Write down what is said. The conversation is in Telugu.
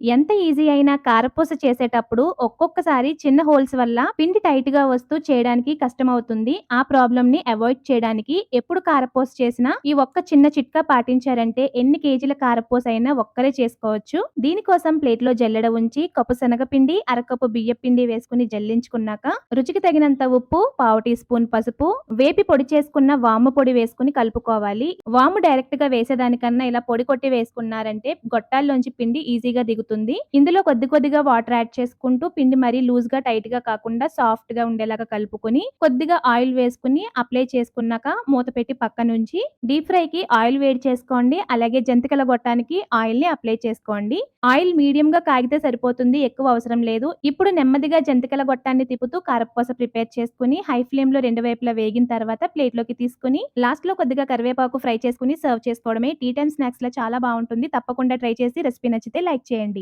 ఎంత ఈజీ అయినా కారపూస చేసేటప్పుడు ఒక్కొక్కసారి చిన్న హోల్స్ వల్ల పిండి టైట్గా వస్తూ చేయడానికి కష్టమవుతుంది. ఆ ప్రాబ్లం ని అవాయిడ్ చేయడానికి ఎప్పుడు కారపూస చేసినా ఈ ఒక్క చిన్న చిట్కా పాటించారంటే ఎన్ని కేజీల కారపూస అయినా ఒక్కరే చేసుకోవచ్చు. దీనికోసం ప్లేట్లో జల్లెడ ఉంచి కప్పు శనగపిండి అరకప్పు బియ్య పిండి వేసుకుని జల్లించుకున్నాక రుచికి తగినంత ఉప్పు పావు టీ స్పూన్ పసుపు వేపి పొడి చేసుకున్న వాము పొడి వేసుకుని కలుపుకోవాలి. వాము డైరెక్ట్గా వేసేదానికన్నా ఇలా పొడి కొట్టి వేసుకున్నారంటే గొట్టాల్లోంచి పిండి ఈజీగా దిగుతుంది. ఇందులో కొద్ది కొద్దిగా వాటర్ యాడ్ చేసుకుంటూ పిండి మరీ లూజ్గా టైట్గా కాకుండా సాఫ్ట్గా ఉండేలాగా కలుపుకొని కొద్దిగా ఆయిల్ వేసుకుని అప్లై చేసుకున్నాక మూత పెట్టి పక్క నుంచి డీప్ ఫ్రై కి ఆయిల్ వేడి చేసుకోండి. అలాగే జంతికల గొట్టానికి ఆయిల్ని అప్లై చేసుకోండి. ఆయిల్ మీడియం గా కాగితే సరిపోతుంది ఎక్కువ అవసరం లేదు. ఇప్పుడు నెమ్మదిగా జంతికల గొట్టాన్ని తిప్పుతూ కారపూస ప్రిపేర్ చేసుకుని హై ఫ్లేమ్లో రెండు వైపులా వేగిన తర్వాత ప్లేట్లోకి తీసుకుని లాస్ట్లో కొద్దిగా కరివేపాకు ఫ్రై చేసుకుని సర్వ్ చేసుకోవడమే. టీ టైమ్ స్నాక్స్లో చాలా బాగుంటుంది. తప్పకుండా ట్రై చేసి రెసిపీ నచ్చితే లైక్ చేయండి.